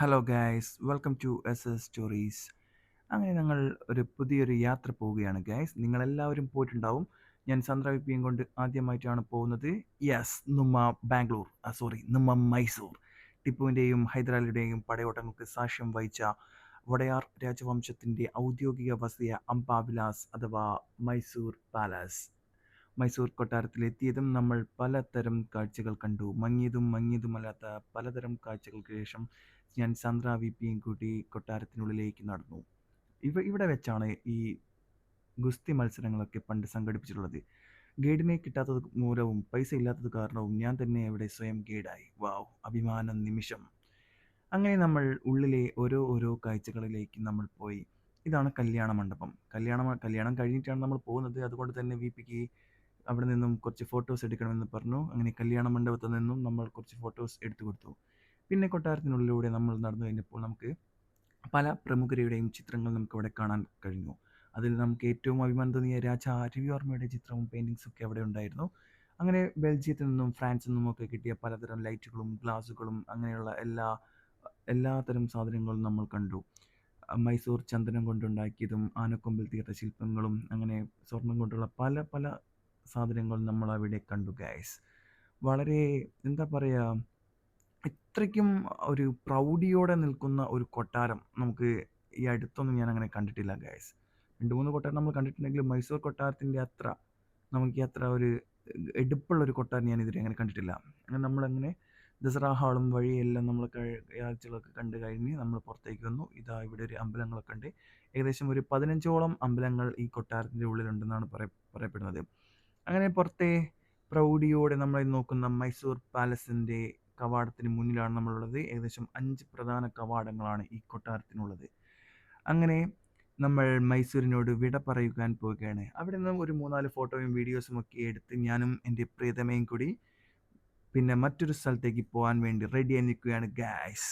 Hello guys welcome to S S stories അങ്ങനെ ഞങ്ങൾ ഒരു പുതിയൊരു യാത്ര പോവുകയാണ് ഗായ്സ് നിങ്ങളെല്ലാവരും പോയിട്ടുണ്ടാവും. ഞാൻ സന്ദ്ര കൊണ്ട് ആദ്യമായിട്ടാണ് പോകുന്നത്. യെസ് നുമ്മ ബാംഗ്ലൂർ സോറി നുമ്മ മൈസൂർ ടിപ്പുവിന്റെയും ഹൈദരാലിയുടെയും പടയോട്ടങ്ങൾക്ക് സാക്ഷ്യം വഹിച്ച വടയാർ രാജവംശത്തിന്റെ ഔദ്യോഗിക വസതിയ അംബാവിലാസ് അഥവാ മൈസൂർ പാലസ്. മൈസൂർ കൊട്ടാരത്തിലെത്തിയതും നമ്മൾ പലതരം കാഴ്ചകൾ കണ്ടു. മങ്ങിയതും മങ്ങിയതുമല്ലാത്ത പലതരം കാഴ്ചകൾക്ക് ശേഷം ഞാൻ ചന്ദ്ര വി. പിയും കൂട്ടി കൊട്ടാരത്തിനുള്ളിലേക്ക് നടന്നു. ഇവ ഇവിടെ വെച്ചാണ് ഈ ഗുസ്തി മത്സരങ്ങളൊക്കെ പണ്ട് സംഘടിപ്പിച്ചിട്ടുള്ളത്. ഗൈഡിനെ കിട്ടാത്തത് മൂലവും പൈസ ഇല്ലാത്തത് കാരണവും ഞാൻ തന്നെ ഇവിടെ സ്വയം ഗൈഡായി. വാവ് അഭിമാന നിമിഷം. അങ്ങനെ നമ്മൾ ഉള്ളിലെ ഓരോ ഓരോ കാഴ്ചകളിലേക്ക് നമ്മൾ പോയി. ഇതാണ് കല്യാണ മണ്ഡപം. കല്യാണം കല്യാണം കഴിഞ്ഞിട്ടാണ് നമ്മൾ പോകുന്നത്. അതുകൊണ്ട് തന്നെ വി. പിക്ക് അവിടെ നിന്നും കുറച്ച് ഫോട്ടോസ് എടുക്കണമെന്ന് പറഞ്ഞു. അങ്ങനെ കല്യാണ മണ്ഡപത്തിൽ നിന്നും നമ്മൾ കുറച്ച് ഫോട്ടോസ് എടുത്തു കൊടുത്തു. പിന്നെ കൊട്ടാരത്തിനുള്ളിലൂടെ നമ്മൾ നടന്നു കഴിഞ്ഞപ്പോൾ നമുക്ക് പല പ്രമുഖരുടെയും ചിത്രങ്ങൾ നമുക്ക് അവിടെ കാണാൻ കഴിഞ്ഞു. അതിൽ നമുക്ക് ഏറ്റവും അഭിമാനം തോന്നിയ രാജ രവിവർമ്മയുടെ ചിത്രവും പെയിന്റിങ്സും ഒക്കെ അവിടെ ഉണ്ടായിരുന്നു. അങ്ങനെ ബെൽജിയത്തിൽ നിന്നും ഫ്രാൻസിൽ നിന്നും ഒക്കെ കിട്ടിയ പലതരം ലൈറ്റുകളും ഗ്ലാസുകളും അങ്ങനെയുള്ള എല്ലാ എല്ലാത്തരം സാധനങ്ങളും നമ്മൾ കണ്ടു. മൈസൂർ ചന്ദനം കൊണ്ടുണ്ടാക്കിയതും ആനക്കൊമ്പിൽ തീർത്ത ശില്പങ്ങളും അങ്ങനെ സ്വർണം കൊണ്ടുള്ള പല പല സാധനങ്ങൾ നമ്മൾ അവിടെ കണ്ടു ഗൈസ് വളരെ എന്താ പറയുക ഇത്രയ്ക്കും ഒരു പ്രൗഢിയോടെ നിൽക്കുന്ന ഒരു കൊട്ടാരം നമുക്ക് ഈ അടുത്തൊന്നും ഞാൻ അങ്ങനെ കണ്ടിട്ടില്ല ഗൈസ് രണ്ട് മൂന്ന് കൊട്ടാരം നമ്മൾ കണ്ടിട്ടുണ്ടെങ്കിലും മൈസൂർ കൊട്ടാരത്തിന്റെ അത്ര നമുക്ക് അത്ര ഒരു എടുപ്പുള്ള ഒരു കൊട്ടാരം ഞാൻ ഇതുവരെ അങ്ങനെ കണ്ടിട്ടില്ല. അങ്ങനെ നമ്മളങ്ങനെ ദസറ ഹാളും വഴിയെല്ലാം നമ്മൾ കാഴ്ചകളൊക്കെ കണ്ട് കഴിഞ്ഞ് നമ്മൾ പുറത്തേക്ക് വന്നു. ഇതാ ഇവിടെ ഒരു അമ്പലങ്ങളൊക്കെ ഉണ്ട്. ഏകദേശം ഒരു പതിനഞ്ചോളം അമ്പലങ്ങൾ ഈ കൊട്ടാരത്തിന്റെ ഉള്ളിലുണ്ടെന്നാണ് പറയ പറയപ്പെടുന്നത്. അങ്ങനെ പുറത്തെ പ്രൗഢിയോടെ നമ്മൾ നോക്കുന്ന മൈസൂർ പാലസിന്റെ കവാടത്തിന് മുന്നിലാണ് നമ്മളുള്ളത്. ഏകദേശം അഞ്ച് പ്രധാന കവാടങ്ങളാണ് ഈ കൊട്ടാരത്തിനുള്ളത്. അങ്ങനെ നമ്മൾ മൈസൂരിനോട് വിട പറയുവാൻ പോവുകയാണ്. അവിടെ നിന്ന് ഒരു മൂന്നാൽ ഫോട്ടോയും വീഡിയോസും ഒക്കെ എടുത്ത് ഞാനും എന്റെ പ്രിയതമയും കൂടി പിന്നെ മറ്റൊരു സ്ഥലത്തേക്ക് പോകാൻ വേണ്ടി റെഡിയായി നിൽക്കുകയാണ് ഗായ്സ്